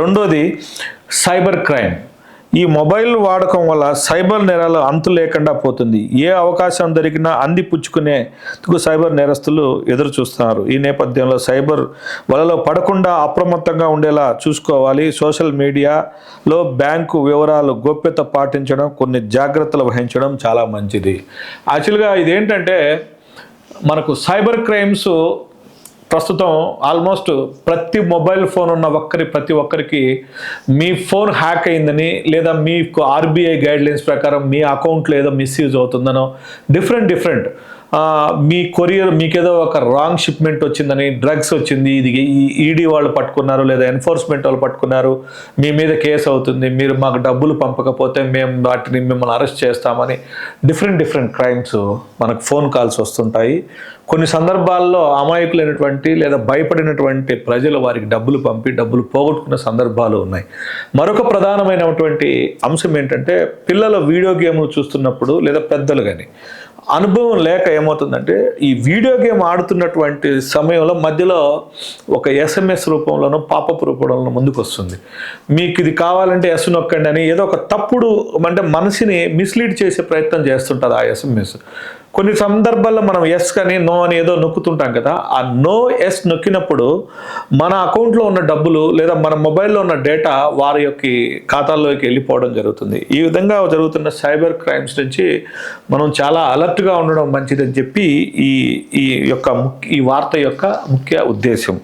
రెండోది cyber crime. ఈ mobile వాడకం వల్ల సైబర్ నేరాలు అంతు లేకుండా పోతుంది. ఏ అవకాశం దొరికినా అంది పుచ్చుకునేందుకు సైబర్ నేరస్తులు ఎదురు చూస్తున్నారు. ఈ నేపథ్యంలో సైబర్ వలలో పడకుండా అప్రమత్తంగా ఉండేలా చూసుకోవాలి. సోషల్ మీడియాలో బ్యాంకు వివరాలు గోప్యత పాటించడం కొన్ని జాగ్రత్తలు వహించడం చాలా మంచిది. యాక్చువల్గా ఇదేంటంటే మనకు సైబర్ క్రైమ్స్ ప్రస్తుతం ఆల్మోస్ట్ ప్రతి మొబైల్ ఫోన్ ఉన్న ఒక్కరి ప్రతి ఒక్కరికి మీ ఫోన్ హ్యాక్ అయిందని లేదా మీకు ఆర్బీఐ గైడ్లైన్స్ ప్రకారం మీ అకౌంట్లో ఏదో మిస్యూజ్ అవుతుందనో డిఫరెంట్ డిఫరెంట్. మీ కొరియర్ మీకేదో ఒక రాంగ్ షిప్మెంట్ వచ్చిందని డ్రగ్స్ వచ్చింది ఇది ఈడీ వాళ్ళు పట్టుకున్నారు లేదా ఎన్ఫోర్స్మెంట్ వాళ్ళు పట్టుకున్నారు మీ మీద కేసు అవుతుంది మీరు మాకు డబ్బులు పంపకపోతే మేము వాటిని మిమ్మల్ని అరెస్ట్ చేస్తామని డిఫరెంట్ డిఫరెంట్ క్రైమ్స్ మనకు ఫోన్ కాల్స్ వస్తుంటాయి. కొన్ని సందర్భాల్లో అమాయకులైనటువంటి లేదా భయపడినటువంటి ప్రజలు వారికి డబ్బులు పంపి డబ్బులు పోగొట్టుకున్న సందర్భాలు ఉన్నాయి. మరొక ప్రధానమైనటువంటి అంశం ఏంటంటే పిల్లలు వీడియో గేమ్లు చూస్తున్నప్పుడు లేదా పెద్దలు కానీ అనుభవం లేక ఏమవుతుందంటే ఈ వీడియో గేమ్ ఆడుతున్నటువంటి సమయంలో మధ్యలో ఒక ఎస్ఎంఎస్ రూపంలోనో పాపప్ రూపంలో ముందుకు వస్తుంది మీకు ఇది కావాలంటే ఎస్ నొక్కండి అని ఏదో ఒక తప్పుడు అంటే మనసుని మిస్లీడ్ చేసే ప్రయత్నం చేస్తుంటుంది ఆ ఎస్ఎంఎస్ కొన్ని సందర్భాల్లో మనం ఎస్ కానీ నో అని ఏదో నొక్కుతుంటాం కదా ఆ నో ఎస్ నొక్కినప్పుడు మన అకౌంట్లో ఉన్న డబ్బులు లేదా మన మొబైల్లో ఉన్న డేటా వారి యొక్క ఖాతాల్లోకి వెళ్ళిపోవడం జరుగుతుంది. ఈ విధంగా జరుగుతున్న సైబర్ క్రైమ్స్ నుంచి మనం చాలా అలర్ట్గా ఉండడం మంచిదని చెప్పి ఈ ఈ యొక్క ఈ వార్త యొక్క ముఖ్య ఉద్దేశం